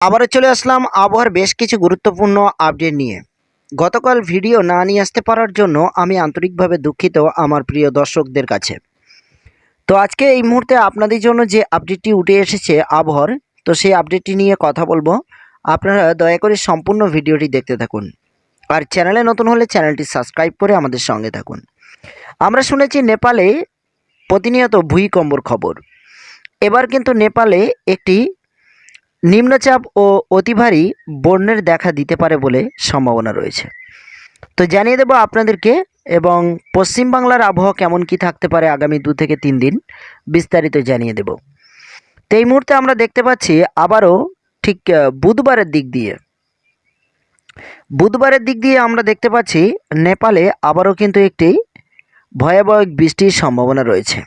আবারও চলে আসলাম আবহাওয়ার বেশ কিছু গুরুত্বপূর্ণ আপডেট নিয়ে। গতকাল ভিডিও না নিয়ে আসতে পারার জন্য আমি আন্তরিকভাবে দুঃখিত আমার প্রিয় দর্শকদের কাছে। তো আজকে এই মুহূর্তে আপনাদের জন্য যে আপডেটটি উঠে এসেছে আবহাওয়ার, তো সেই আপডেটটি নিয়ে কথা বলব। আপনারা দয়া করে সম্পূর্ণ ভিডিওটি দেখতে থাকুন। আর চ্যানেলে নতুন হলে চ্যানেলটি সাবস্ক্রাইব করে আমাদের সঙ্গে থাকুন। আমরা শুনেছি নেপালে প্রতিনিয়ত ভূমিকম্পর খবর। এবার কিন্তু নেপালে একটি নিম্নচাপ ও অতি ভারী বন্যার দেখা দিতে পারে বলে সম্ভাবনা রয়েছে। তো জানিয়ে দেবো আপনাদেরকে এবং পশ্চিমবাংলার আবহাওয়া কেমন কি থাকতে পারে আগামী দু থেকে তিন দিন বিস্তারিত জানিয়ে দেব। তো এই মুহূর্তে আমরা দেখতে পাচ্ছি আবারও ঠিক বুধবারের দিক দিয়ে। বুধবারের দিক দিয়ে আমরা দেখতে পাচ্ছি নেপালে আবারও কিন্তু একটি ভয়াবহ বৃষ্টির সম্ভাবনা রয়েছে।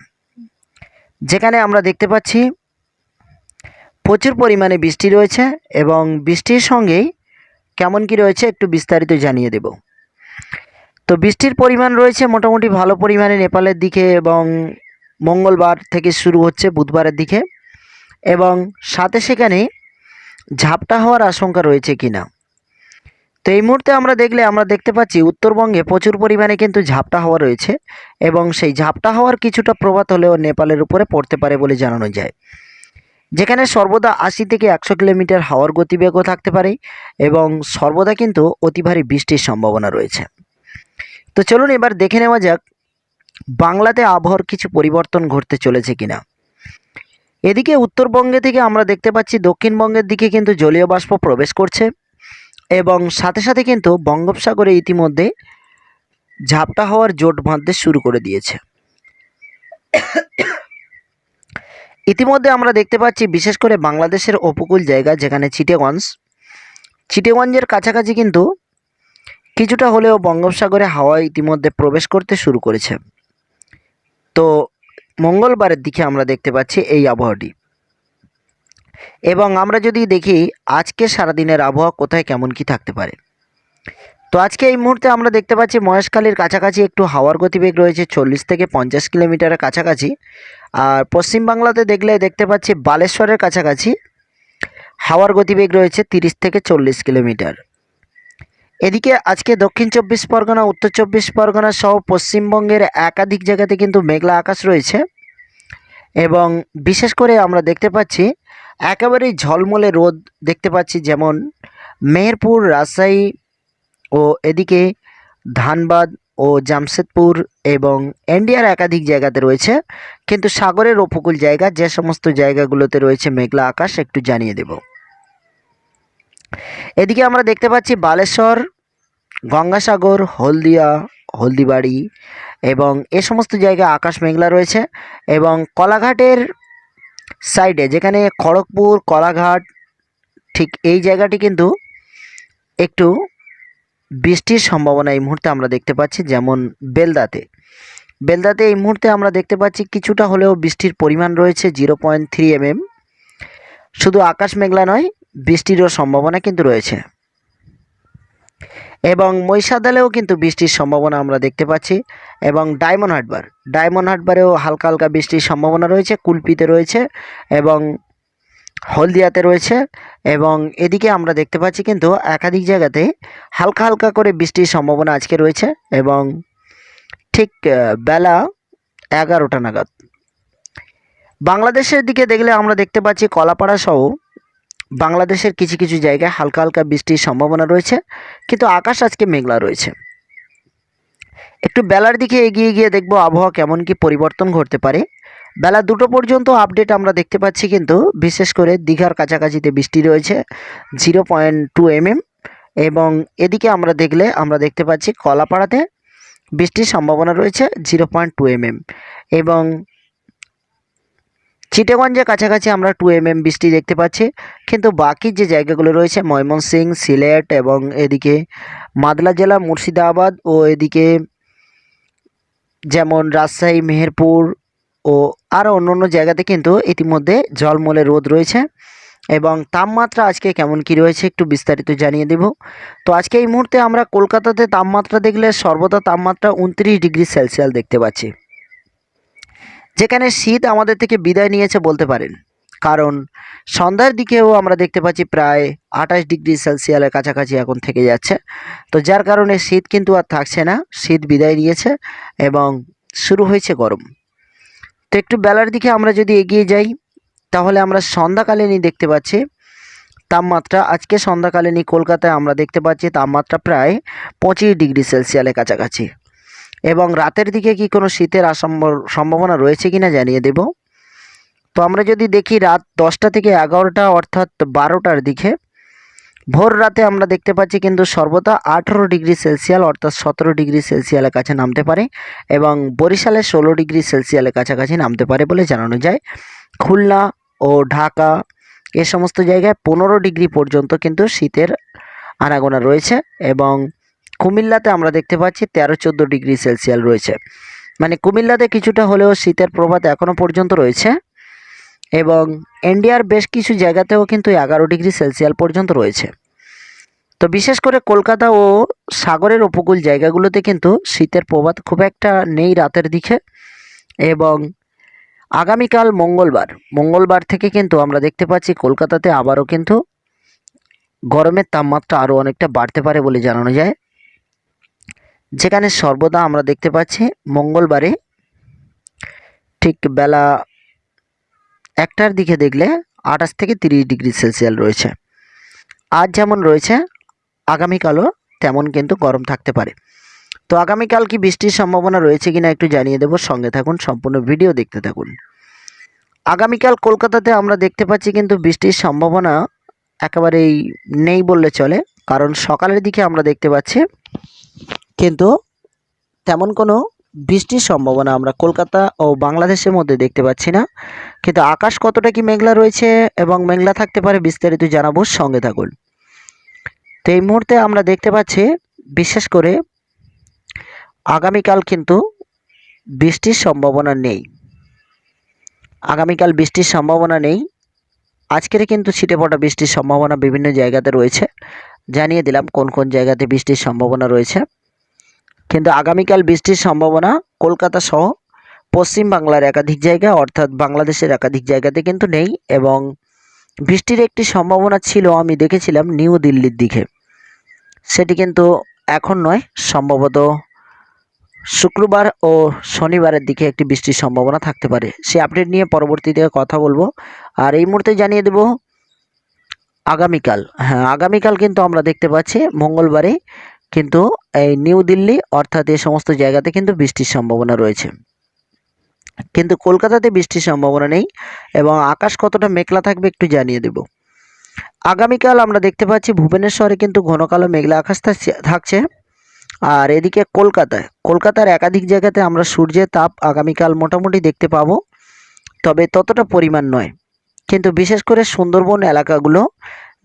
যেখানে আমরা দেখতে পাচ্ছি প্রচুর পরিমাণে বৃষ্টি রয়েছে এবং বৃষ্টির সঙ্গেই কেমন কি রয়েছে একটু বিস্তারিত জানিয়ে দেব। তো বৃষ্টির পরিমাণ রয়েছে মোটামুটি ভালো পরিমাণে নেপালের দিকে এবং মঙ্গলবার থেকে শুরু হচ্ছে বুধবারের দিকে এবং সাথে সেখানে ঝাপটা হওয়ার আশঙ্কা রয়েছে কিনা তো এই মুহূর্তে আমরা দেখলে আমরা দেখতে পাচ্ছি উত্তরবঙ্গে প্রচুর পরিমাণে কিন্তু ঝাপটা হওয়া রয়েছে এবং সেই ঝাপটা হওয়ার কিছুটা প্রভাব হলেও নেপালের উপরে পড়তে পারে বলে জানানো যায়। যেখানে সর্বদা আশি থেকে একশো কিলোমিটার হাওয়ার গতিবেগও থাকতে পারে এবং সর্বদা কিন্তু অতি ভারী বৃষ্টির সম্ভাবনা রয়েছে। তো চলুন এবার দেখে নেওয়া যাক বাংলাতে আবহাওয়ার কিছু পরিবর্তন ঘটতে চলেছে কিনা। এদিকে উত্তরবঙ্গে থেকে আমরা দেখতে পাচ্ছি দক্ষিণবঙ্গের দিকে কিন্তু জলীয় বাষ্প প্রবেশ করছে এবং সাথে সাথে কিন্তু বঙ্গোপসাগরে ইতিমধ্যে ঝাপটা হওয়ার জোট বাঁধতে শুরু করে দিয়েছে। ইতিমধ্যে আমরা দেখতে পাচ্ছি, বিশেষ করে বাংলাদেশের উপকূল জায়গা যেখানে চিটেগঞ্জ। চিটেগঞ্জের কাছাকাছি কিন্তু কিছুটা হলেও বঙ্গোপসাগরে হাওয়া ইতিমধ্যে প্রবেশ করতে শুরু করেছে। তো মঙ্গলবারের দিকে আমরা দেখতে পাচ্ছি এই আবহাওয়াটি। এবং আমরা যদি দেখি আজকে সারাদিনের আবহাওয়া কোথায় কেমন কি থাকতে পারে? তো আজকে এই মুহূর্তে আমরা দেখতে পাচ্ছি মহেশখালীর কাছাকাছি একটু হাওয়ার গতিবেগ রয়েছে চল্লিশ থেকে পঞ্চাশ কিলোমিটারের কাছাকাছি। আর পশ্চিমবাংলাতে দেখলে দেখতে পাচ্ছি বালেশ্বরের কাছাকাছি হাওয়ার গতিবেগ রয়েছে তিরিশ থেকে চল্লিশ কিলোমিটার। এদিকে আজকে দক্ষিণ চব্বিশ পরগনা, উত্তর চব্বিশ পরগনা সহ পশ্চিমবঙ্গের একাধিক জায়গাতে কিন্তু মেঘলা আকাশ রয়েছে। এবং বিশেষ করে আমরা দেখতে পাচ্ছি একেবারেই ঝলমলে রোদ দেখতে পাচ্ছি যেমন মেহেরপুর, রাজশাহী ও এদিকে ধানবাদ ও জামশেদপুর এবং ইন্ডিয়ার একাধিক জায়গাতে রয়েছে। কিন্তু সাগরের উপকূল জায়গা, যে সমস্ত জায়গাগুলোতে রয়েছে মেঘলা আকাশ, একটু জানিয়ে দেব। এদিকে আমরা দেখতে পাচ্ছি বালেশ্বর, গঙ্গাসাগর, হলদিয়া, হলদিবাড়ি এবং এ সমস্ত জায়গায় আকাশ মেঘলা রয়েছে এবং কলাঘাটের সাইডে, যেখানে খড়গপুর, কলাঘাট, ঠিক এই জায়গাটি কিন্তু একটু বৃষ্টির সম্ভাবনা এই মুহূর্তে আমরা দেখতে পাচ্ছি, যেমন বেলদাতে। বেলদাতে এই মুহূর্তে আমরা দেখতে পাচ্ছি কিছুটা হলেও বৃষ্টির পরিমাণ রয়েছে জিরো পয়েন্ট থ্রি এমএম। শুধু আকাশ মেঘলা নয়, বৃষ্টিরও সম্ভাবনা কিন্তু রয়েছে। এবং মহিষাদলেও কিন্তু বৃষ্টির সম্ভাবনা আমরা দেখতে পাচ্ছি। এবং ডায়মন্ড হারবার, ডায়মন্ড হারবারেও হালকা হালকা বৃষ্টির সম্ভাবনা রয়েছে, কুলপিতে রয়েছে এবং হলদিয়াতে রয়েছে এবং এদিকে আমরা দেখতে পাচ্ছি কিন্তু একাধিক জায়গাতে হালকা হালকা করে বৃষ্টির সম্ভাবনা আজকে রয়েছে এবং ঠিক বেলা এগারোটা নাগাদ। বাংলাদেশের দিকে দেখলে আমরা দেখতে পাচ্ছি কলাপাড়া সহ বাংলাদেশের কিছু কিছু জায়গায় হালকা হালকা বৃষ্টির সম্ভাবনা রয়েছে, কিন্তু আকাশ আজকে মেঘলা রয়েছে। একটু বেলার দিকে এগিয়ে গিয়ে দেখব আবহাওয়া কেমন কি পরিবর্তন ঘটতে পারে। বেলা দুটো পর্যন্ত আপডেট আমরা দেখতে পাচ্ছি কিন্তু, বিশেষ করে দীঘার কাছাকাছিতে বৃষ্টি রয়েছে জিরো পয়েন্ট টু এবং এদিকে আমরা দেখলে, আমরা দেখতে পাচ্ছি কলাপাড়াতে বৃষ্টির সম্ভাবনা রয়েছে জিরো পয়েন্ট টু এমএম এবং চিটাগঞ্জের কাছাকাছি আমরা টু এমএম বৃষ্টি দেখতে পাচ্ছি, কিন্তু বাকি যে জায়গাগুলো রয়েছে, ময়মনসিং, সিলেট এবং এদিকে মাদলা জেলা, মুর্শিদাবাদ ও এদিকে যেমন রাজশাহী, মেহেরপুর ও আরও অন্য অন্য জায়গাতে কিন্তু ইতিমধ্যে জলমলে রোদ রয়েছে এবং তাপমাত্রা আজকে কেমন কি রয়েছে একটু বিস্তারিত জানিয়ে দেব। তো আজকে এই মুহূর্তে আমরা কলকাতাতে তাপমাত্রা দেখলে সর্বদা তাপমাত্রা উনত্রিশ ডিগ্রি সেলসিয়াস দেখতে পাচ্ছি। যেখানে শীত আমাদের থেকে বিদায় নিয়েছে বলতে পারেন। কারণ সন্ধ্যার দিকেও আমরা দেখতে পাচ্ছি প্রায় আঠাশ ডিগ্রি সেলসিয়াসের কাছাকাছি এখন থেকে যাচ্ছে। তো যার কারণে শীত কিন্তু আর থাকছে না, শীত বিদায় নিয়েছে এবং শুরু হয়েছে গরম। তো একটু বেলার দিকে আমরা যদি এগিয়ে যাই, তাহলে আমরা সন্ধ্যাকালীনই দেখতে পাচ্ছি তাপমাত্রা। আজকে সন্ধ্যাকালীনই কলকাতায় আমরা দেখতে পাচ্ছি তাপমাত্রা প্রায় পঁচিশ ডিগ্রি সেলসিয়ালের কাছাকাছি। এবং রাতের দিকে কি কোনো শীতের আসম্ভ- সম্ভাবনা রয়েছে কি না জানিয়ে দেব। তো আমরা যদি দেখি রাত দশটা থেকে এগারোটা অর্থাৎ বারোটার দিকে ভোর রাতে আমরা দেখতে পাচ্ছি কিন্তু সর্বদা আঠেরো ডিগ্রি সেলসিয়াল অর্থাৎ সতেরো ডিগ্রি সেলসিয়ালের কাছে নামতে পারে এবং বরিশালে ষোলো ডিগ্রি সেলসিয়ালের কাছাকাছি নামতে পারে বলে জানানো যায়। খুলনা ও ঢাকা এ সমস্ত জায়গায় পনেরো ডিগ্রি পর্যন্ত কিন্তু শীতের আনাগোনা রয়েছে এবং কুমিল্লাতে আমরা দেখতে পাচ্ছি তেরো চোদ্দ ডিগ্রি সেলসিয়াল রয়েছে। মানে কুমিল্লাতে কিছুটা হলেও শীতের প্রভাব এখনও পর্যন্ত রয়েছে এবং ইন্ডিয়ার বেশ কিছু জায়গাতেও কিন্তু এগারো ডিগ্রি সেলসিয়াল পর্যন্ত রয়েছে। তো বিশেষ করে কলকাতা ও সাগরের উপকূল জায়গাগুলোতে কিন্তু শীতের প্রভাব খুব একটা নেই রাতের দিকে এবং আগামীকাল মঙ্গলবার মঙ্গলবার থেকে কিন্তু আমরা দেখতে পাচ্ছি কলকাতাতে আবারও কিন্তু গরমের তাপমাত্রা আরও অনেকটা বাড়তে পারে বলে জানানো যায়। যেখানে সর্বদা আমরা দেখতে পাচ্ছি মঙ্গলবারে ঠিক বেলা একটার দিকে দেখলে আঠাশ থেকে তিরিশ ডিগ্রি সেলসিয়াস রয়েছে। আজ যেমন রয়েছে আগামীকালও তেমন কিন্তু গরম থাকতে পারে। তো আগামীকাল কি বৃষ্টির সম্ভাবনা রয়েছে কিনা একটু জানিয়ে দেবো। সঙ্গে থাকুন, সম্পূর্ণ ভিডিও দেখতে থাকুন। আগামীকাল কলকাতাতে আমরা দেখতে পাচ্ছি কিন্তু বৃষ্টির সম্ভাবনা একেবারেই নেই বললে চলে। কারণ সকালের দিকে আমরা দেখতে পাচ্ছি কিন্তু তেমন কোনো বৃষ্টির সম্ভাবনা আমরা কলকাতা ও বাংলাদেশের মধ্যে দেখতে পাচ্ছি না। কিন্তু আকাশ কতটা কি মেঘলা রয়েছে এবং মেঘলা থাকতে পারে বিস্তারিত জানাব। সঙ্গে থাকুন। তো এই মুহূর্তে আমরা দেখতে পাচ্ছি, বিশেষ করে আগামীকাল কিন্তু বৃষ্টির সম্ভাবনা নেই। আগামীকাল বৃষ্টির সম্ভাবনা নেই। আজকের কিন্তু ছিটে পড়া বৃষ্টির সম্ভাবনা বিভিন্ন জায়গাতে রয়েছে। জানিয়ে দিলাম কোন কোন জায়গাতে বৃষ্টির সম্ভাবনা রয়েছে। কিন্তু আগামীকাল বৃষ্টির সম্ভাবনা কলকাতা সহ পশ্চিম বাংলার একাধিক জায়গা অর্থাৎ বাংলাদেশের একাধিক জায়গাতে কিন্তু নেই এবং বৃষ্টির একটি সম্ভাবনা ছিল, আমি দেখেছিলাম নিউ দিল্লির দিকে। সেটি কিন্তু এখন নয়, সম্ভবত শুক্রবার ও শনিবারের দিকে একটি বৃষ্টির সম্ভাবনা থাকতে পারে। সে আপডেট নিয়ে পরবর্তীতে কথা বলব। আর এই মুহূর্তে জানিয়ে দেব, আগামীকাল হ্যাঁ আগামীকাল কিন্তু আমরা দেখতে পাচ্ছি, মঙ্গলবারে কিন্তু এই নিউ দিল্লি অর্থাৎ এই সমস্ত জায়গাতে কিন্তু বৃষ্টির সম্ভাবনা রয়েছে। কিন্তু কলকাতাতে বৃষ্টির সম্ভাবনা নেই এবং আকাশ কতটা মেঘলা থাকবে একটু জানিয়ে দেব। আগামীকাল আমরা দেখতে পাচ্ছি ভুবনেশ্বরে কিন্তু ঘন কালো মেঘলা আকাশ থাকছে- আর এদিকে কলকাতায়, কলকাতার একাধিক জায়গাতে আমরা সূর্যের তাপ আগামীকাল মোটামুটি দেখতে পাবো, তবে ততটা পরিমাণ নয়। কিন্তু বিশেষ করে সুন্দরবন এলাকাগুলো,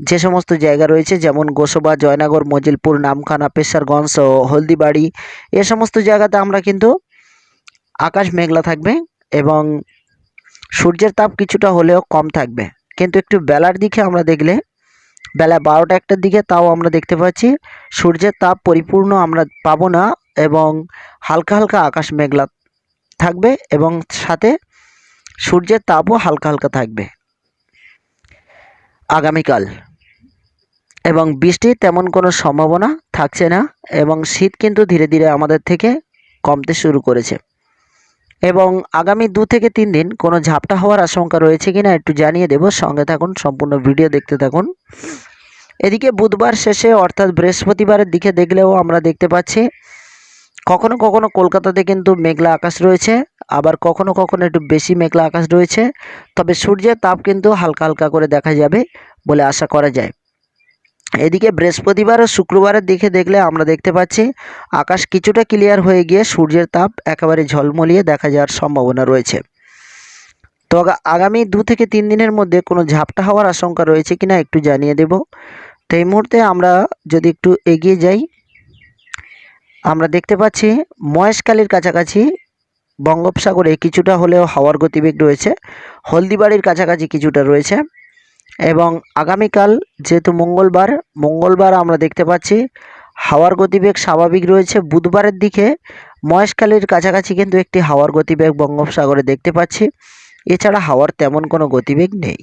যে সমস্ত জায়গা রয়েছে, যেমন গোসবা, জয়নগর, মজিলপুর, নামখানা, পেশারগঞ্জ, হলদিবাড়ি, এ সমস্ত জায়গাতে আমরা কিন্তু আকাশ মেঘলা থাকবে এবং সূর্যের তাপ কিছুটা হলেও কম থাকবে। কিন্তু একটু বেলার দিকে আমরা দেখলে, বেলা বারোটা একটার দিকে তাও আমরা দেখতে পাচ্ছি, সূর্যের তাপ পরিপূর্ণ আমরা পাবো না এবং হালকা হালকা আকাশ মেঘলা থাকবে এবং সাথে সূর্যের তাপও হালকা হালকা থাকবে আগামীকাল। এবং বৃষ্টির তেমন কোনো সম্ভাবনা থাকছে না এবং শীত কিন্তু ধীরে ধীরে আমাদের থেকে কমতে শুরু করেছে। এবং আগামী দু থেকে তিন দিন কোনো ঝাপটা হওয়ার আশঙ্কা রয়েছে কিনা একটু জানিয়ে দেব। সঙ্গে থাকুন, সম্পূর্ণ ভিডিও দেখতে থাকুন। এদিকে বুধবার শেষে, অর্থাৎ বৃহস্পতিবারের দিকে দেখলেও আমরা দেখতে পাচ্ছি, কখনো কখনো কলকাতাতে কিন্তু মেঘলা আকাশ রয়েছে, আবার কখনো কখনো একটু বেশি মেঘলা আকাশ রয়েছে, তবে সূর্যের তাপ কিন্তু হালকা হালকা করে দেখা যাবে বলে আশা করা যায়। এদিকে বৃহস্পতিবার ও শুক্রবারের দিকে দেখলে আমরা দেখতে পাচ্ছি, আকাশ কিছুটা ক্লিয়ার হয়ে গিয়ে সূর্যের তাপ একেবারে ঝলমলিয়ে দেখা যাওয়ার সম্ভাবনা রয়েছে। তো আগামী দু থেকে তিন দিনের মধ্যে কোনো ঝাপটা হওয়ার আশঙ্কা রয়েছে কিনা একটু জানিয়ে দেব। তো এই মুহূর্তে আমরা যদি একটু এগিয়ে যাই, আমরা দেখতে পাচ্ছি মহেশখালীর কাছাকাছি বঙ্গোপসাগরে কিছুটা হলেও হাওয়ার গতিবেগ রয়েছে। হলদিবাড়ির কাছাকাছি কিছুটা রয়েছে। এবং আগামীকাল যেহেতু মঙ্গলবার মঙ্গলবার আমরা দেখতে পাচ্ছি হাওয়ার গতিবেগ স্বাভাবিক রয়েছে। বুধবারের দিকে মহেশখালীর কাছাকাছি কিন্তু একটি হাওয়ার গতিবেগ বঙ্গোপসাগরে দেখতে পাচ্ছি। এছাড়া হাওয়ার তেমন কোনো গতিবেগ নেই।